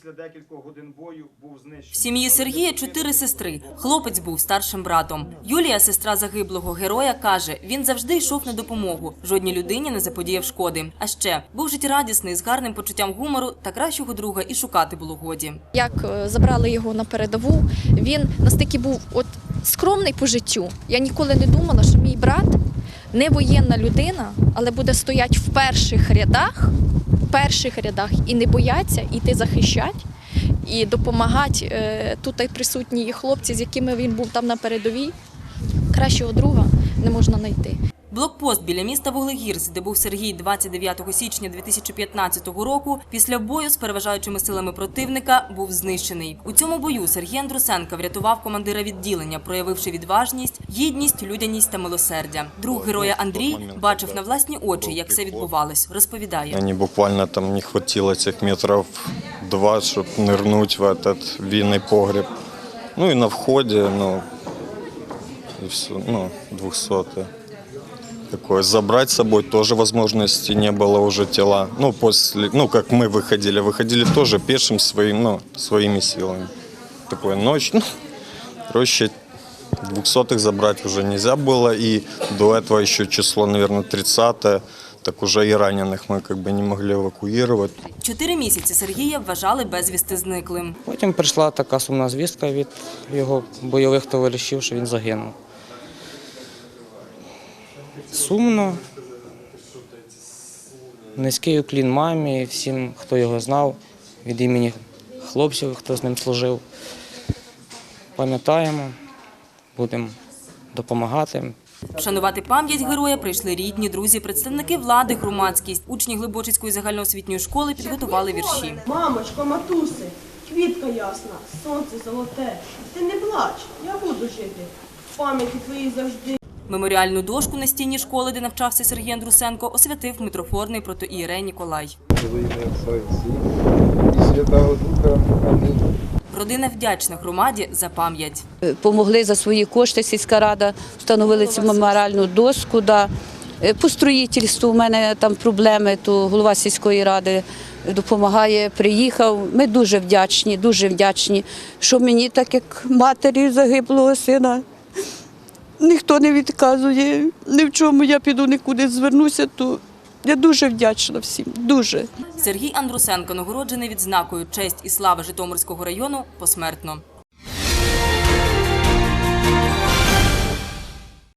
Після декількох годин бою був знищений. В сім'ї Сергія чотири сестри. Хлопець був старшим братом. Юлія, сестра загиблого героя, каже, він завжди йшов на допомогу. Жодній людині не заподіяв шкоди. А ще був життєрадісний, з гарним почуттям гумору та кращого друга і шукати було годі. Як е, забрали його на передову, він настільки був от скромний по життю. Я ніколи не думала, що мій брат не воєнна людина, але буде стояти в перших рядах, в перших рядах і не бояться іти захищати. І допомагати е, тут присутні хлопці, з якими він був там на передовій. Кращого друга не можна знайти. Блокпост біля міста Вуглегірськ, де був Сергій 29 січня 2015 року, після бою з переважаючими силами противника був знищений. У цьому бою Сергій Андрусенко врятував командира відділення, проявивши відважність, гідність, людяність та милосердя. Друг героя Андрій бачив на власні очі, як все відбувалось. Розповідає. Они буквально там не хватило этих метров два, чтобы нырнуть в этот винный погреб. Ну и на входе, ну, и все, ну, двухсотый. Такое забрать с собой тоже возможности не было уже тела. Ну, после, ну, как мы выходили, выходили тоже пешим своим, ну, своими силами. Такое ночь, ну, проще двухсотых забрать уже нельзя было. И до этого еще число, наверное, 30 так уже и раненых мы как бы не могли эвакуировать. Чотири місяці Сергія вважали безвісти зниклим. Потім прийшла така сумна звістка від його бойових товаришів, що він загинув. Сумно. Низький уклін мамі, всім, хто його знав, від імені хлопців, хто з ним служив. Пам'ятаємо, будемо допомагати. Вшанувати пам'ять героя прийшли рідні, друзі, представники влади, громадськість. Учні Глибочицької загальноосвітньої школи підготували вірші. Мамочко, матуси, квітка ясна, сонце золоте. Ти не плач, я буду жити. В пам'яті твоїй завжди. Меморіальну дошку на стіні школи, де навчався Сергій Андрусенко, освятив митрофорний протоієрей Ніколай. Родина вдячна громаді за пам'ять. Помогли за свої кошти сільська рада, встановили цю меморіальну доску. Да. Е, По строїтельству у мене там проблеми, то голова сільської ради допомагає, приїхав. Ми дуже вдячні, дуже вдячні, що мені, так як матері загиблого сина, ніхто не відказує. Ні в чому я піду нікуди звернуся, то я дуже вдячна всім. Дуже Сергій Андрусенко нагороджений відзнакою честь і слава Житомирського району посмертно.